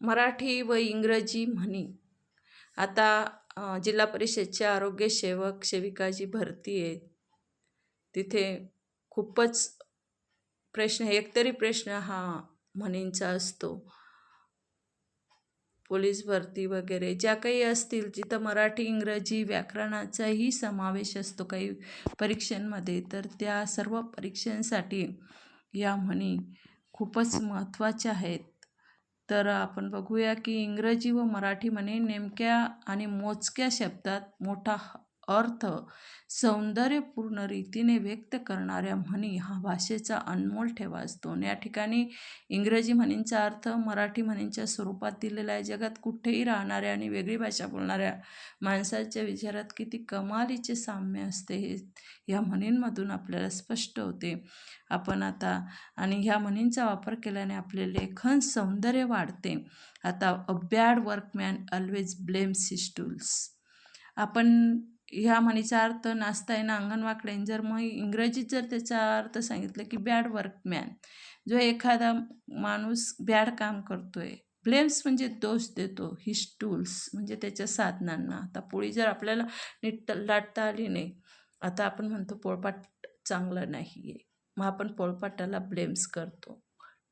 मराठी व इंग्रजी म्हणी. आता जिल्हा परिषदच्या आरोग्य सेवक सेविकाची भरती आहे तिथे खूपच प्रश्न एकतरी प्रश्न हा म्हणींचा असतो. पोलीस भरती वगैरे ज्या काही असतील जिथं मराठी इंग्रजी व्याकरणाचाही समावेश असतो काही परीक्षांमध्ये. तर त्या सर्व परीक्षांसाठी या म्हणी खूपच महत्त्वाच्या आहेत. तर आपण बघूया की इंग्रजी व मराठी म्हणे नेमक्या आणि मोजक्या शब्दात मोठा अर्थ सौंदर्यपूर्ण रीतीने व्यक्त करणाऱ्या म्हणी हा भाषेचा अनमोल ठेवा असतो. या ठिकाणी इंग्रजी म्हणींचा अर्थ मराठी म्हणींच्या स्वरूपात दिलेला आहे. जगात कुठेही राहणाऱ्या आणि वेगळी भाषा बोलणाऱ्या माणसाच्या विचारात किती कमालीचे साम्य असते हे ह्या म्हणींमधून आपल्याला स्पष्ट होते. आपण आता आणि ह्या म्हणींचा वापर केल्याने आपले लेखन सौंदर्य वाढते. आता a bad workman always blames his tools आपण ह्या म्हणीचा अर्थ नाचता येणं अंगण जर मग इंग्रजीत जर त्याचा अर्थ सांगितलं की बॅड वर्कमॅन जो एखादा माणूस बॅड काम करतो आहे ब्लेम्स म्हणजे दोष देतो हिज टूल्स म्हणजे त्याच्या साधनांना. आता पोळी जर आपल्याला नीट लाटता आली नाही आता आपण म्हणतो पोळपाट चांगलं नाही आहे मग आपण पोळपाटाला ब्लेम्स करतो.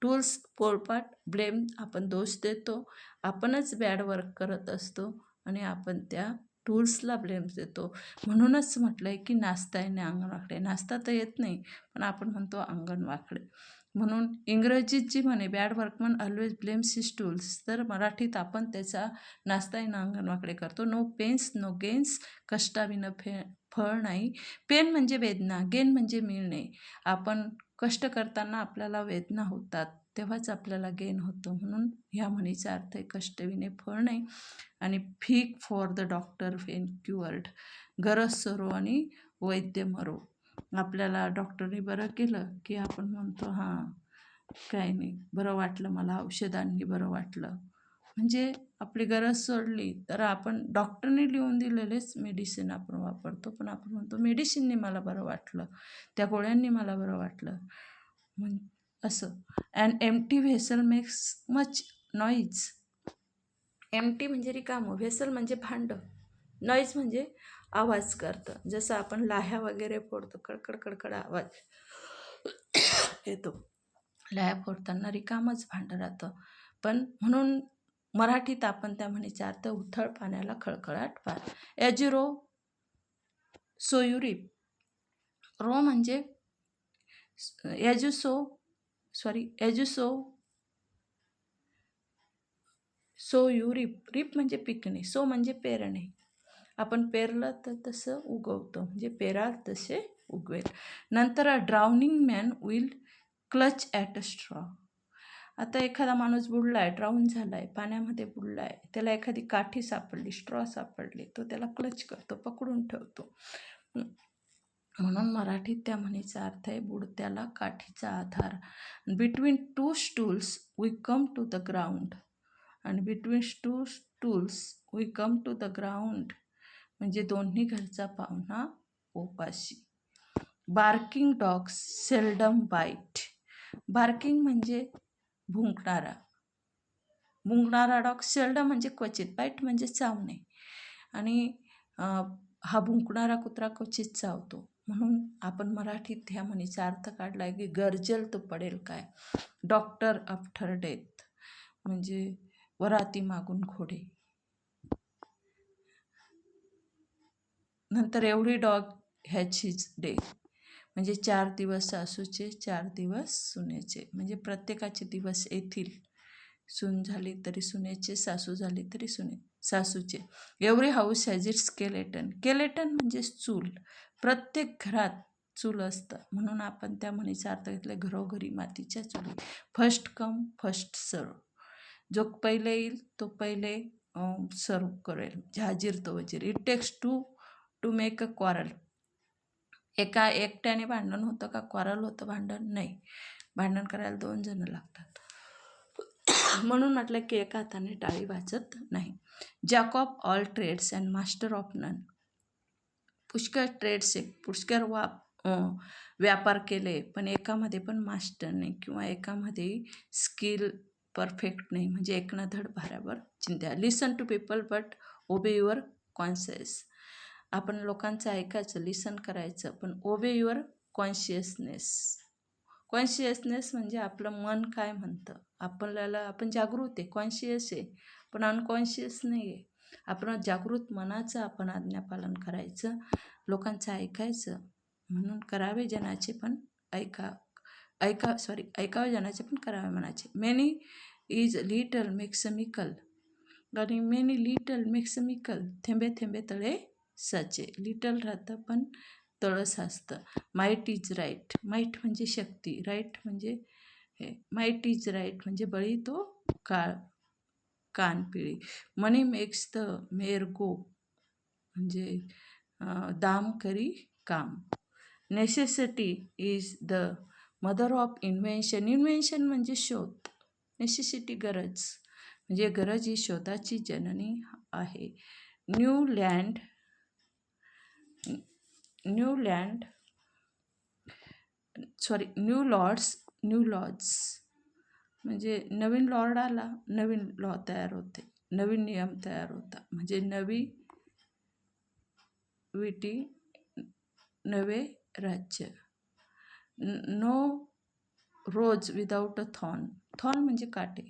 टूल्स पोळपाट ब्लेम आपण दोष देतो आपणच बॅड वर्क करत असतो आणि आपण त्या टूल्सला ब्लेम्स म्हणजे देतो म्हणूनच म्हटलं आहे की नाचता येणे अंगण वाकडे नाचता तर येत नाही पण आपण म्हणतो अंगण वाकडे म्हणून इंग्रजीत जी म्हणे bad workman always blames his tools तर मराठीत आपण त्याचा नाचता येणं अंगणवाकडे करतो. नो पेन्स नो गेन्स कष्टाविनं फे फळ नाही. पेन म्हणजे वेदना गेन म्हणजे मिळणे. आपण कष्ट करताना आपल्याला वेदना होतात. तेव्हाच आपल्याला गेन होतं. म्हणून ह्या म्हणीचा अर्थ आहे कष्टविने फळ नाही आणि fig for the doctor when cured गरज सरो आणि वैद्य मरो. आपल्याला डॉक्टरने बरं केलं की आपण म्हणतो हां काय नाही बरं वाटलं मला औषधांनी बरं वाटलं. म्हणजे आपली गरज सोडली तर आपण डॉक्टरने लिहून दिलेलेच मेडिसिन आपण वापरतो. पण आपण म्हणतो मेडिसिनने मला बरं वाटलं त्या गोळ्यांनी मला बरं वाटलं. म्हण असं. And empty vessel makes much noise empty म्हणजे रिकामं. व्हेसल म्हणजे भांडं. नॉईज म्हणजे आवाज करतं. जसं आपण लाह्या वगैरे फोडतो कडकड कडकड आवाज येतो. लाह्या फोडताना रिकामच भांडं राहतं. पण म्हणून मराठीत आपण त्या म्हणीचा अर्थ उथळ पाण्याला खळखळाट पार. ॲज सोयुरी रो म्हणजे as you sow so sorry as sow so you reap reap म्हणजे पिकणे सो म्हणजे पेरणे. आपण पेरलं तर तसं उगवतो म्हणजे पेराल तसे उगवेल. नंतर a drowning man will clutch at a straw आता एखादा माणूस बुडला आहे ड्राऊन झाला आहे पाण्यामध्ये बुडला आहे त्याला एखादी काठी सापडली स्ट्रॉ सापडली तो त्याला क्लच करतो पकडून ठेवतो. म्हणून मराठीत त्या म्हणीचा अर्थ आहे बुडत्याला काठीचा आधार. Between two stools we come to the ground आणि between two stools we come to the ground म्हणजे दोन्ही घरचा पाहुणा उपाशी. Barking dogs seldom bite barking म्हणजे भुंकणारा. भुंकणारा डॉग सेल्डम म्हणजे क्वचित बाईट म्हणजे चावणे. आणि हा भुंकणारा कुत्रा क्वचित चावतो. म्हणून आपण मराठीत ह्या म्हणीचा अर्थ काढला आहे की गरजेल तो पडेल काय? डॉक्टर आफ्टर डेथ म्हणजे वराती मागून घोडे. नंतर एवढी डॉग ह्याचीच डे. म्हणजे चार दिवस सासूचे चार दिवस सुनेचे. म्हणजे प्रत्येकाचे दिवस येथील सून झाली तरी सुनेचे सासू झाली तरी सुने सासूचे. Every house has its skeleton skeleton म्हणजे चूल. प्रत्येक घरात चूल असतं. म्हणून आपण त्या म्हणीचा अर्थ घेतला घरोघरी मातीच्या चुली. फर्स्ट कम फर्स्ट सर्व जो पहिले येईल तो पहिले सर्व करेल. जहाजीर तो वजीर. It takes two to make a quarrel एका एकट्याने भांडण होतं का? क्वारल होतं. भांडण नाही. भांडण करायला दोन जण लागतात. म्हणून म्हटलं की एका हाताने टाळी वाचत नाही. Jack of all trades and master of none पुष्कळ ट्रेड्स आहे. पुष्कळ वा व्यापार केले पण एकामध्ये पण मास्टर नाही किंवा एकामध्ये स्किल परफेक्ट नाही. म्हणजे एकना धड भारावर चिंत्या. Listen to people but obey your conscious आपण लोकांचं ऐकायचं लिसन करायचं पण ओबे युअर कॉन्शियसनेस कॉन्शियसनेस म्हणजे आपलं मन काय म्हणतं? आपल्याला आपण जागृत आहे कॉन्शियस आहे पण अनकॉन्शियस नाही आहे आपण जागृत मनाचं आपण आज्ञापालन करायचं लोकांचं ऐकायचं म्हणून करावे जनाचे पण ऐका ऐका सॉरी ऐकावे जनाचे पण करावे मनाचे. मेनी इज लिटल मेक्समिकल आणि मेनी लिटल मेक्समिकल थेंबे थेंबे तळे साचे. लिटल राहतं पण तळं साचतं माईट इज राईट माईट म्हणजे शक्ती. राईट म्हणजे हे. माईट इज राईट म्हणजे बळी तो काळ. कानपिळी मनी मेक्स द मेर गो म्हणजे दाम करी काम. Necessity is the mother of invention invention म्हणजे शोध. नेसेसिटी गरज म्हणजे गरज ही शोधाची जननी आहे. New land new land sorry new lords new lords. म्हणजे नवीन लॉर्ड आला नवीन लॉ तयार होते नवीन नियम तयार होता. म्हणजे नवी विटी नवे राज्य. नो रोज विदाऊट अ थॉन थॉन म्हणजे काटे.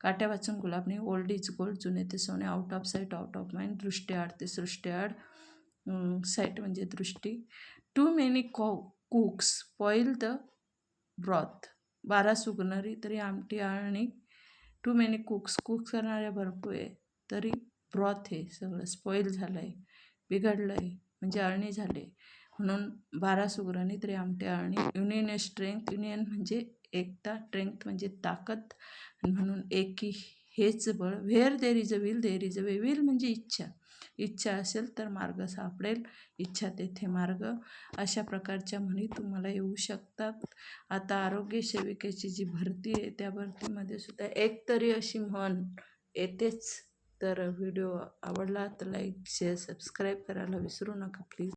काट्या वाचून गुलाबने ओल्ड इज गोल्ड जुने ते सोने out of sight out of mind दृष्ट्याआड ते सृष्ट्याआड साईट म्हणजे दृष्टी. टू मेनी कॉ कुक्स पॉईल द ब्रॉथ. बारा सुगणारी तरी आमटी आणि टू मेनी कुक्स कुक करणाऱ्या भरपूर आहे. तरी ब्रॉथ आहे सगळं. स्पॉईल झालं आहे बिघडलं आहे म्हणजे अळणी झाले. म्हणून बारा सुगरांनी तरी आमटे अळणी युनियन स्ट्रेंथ युनियन म्हणजे एकता स्ट्रेंथ म्हणजे ताकद. म्हणून एकी हेच बळ. Where there is a will there is a way will म्हणजे इच्छा. इच्छा असेल तर मार्ग सापडेल. इच्छा तेथे मार्ग. अशा प्रकारच्या म्हणी तुम्हाला येऊ शकतात. आता आरोग्य सेविकेची जी भरती आहे त्या भरतीमध्ये सुद्धा एक तरी अशी म्हण येतेच. तर व्हिडिओ आवडला तर लाईक शेअर सबस्क्राईब करायला विसरू नका प्लीज.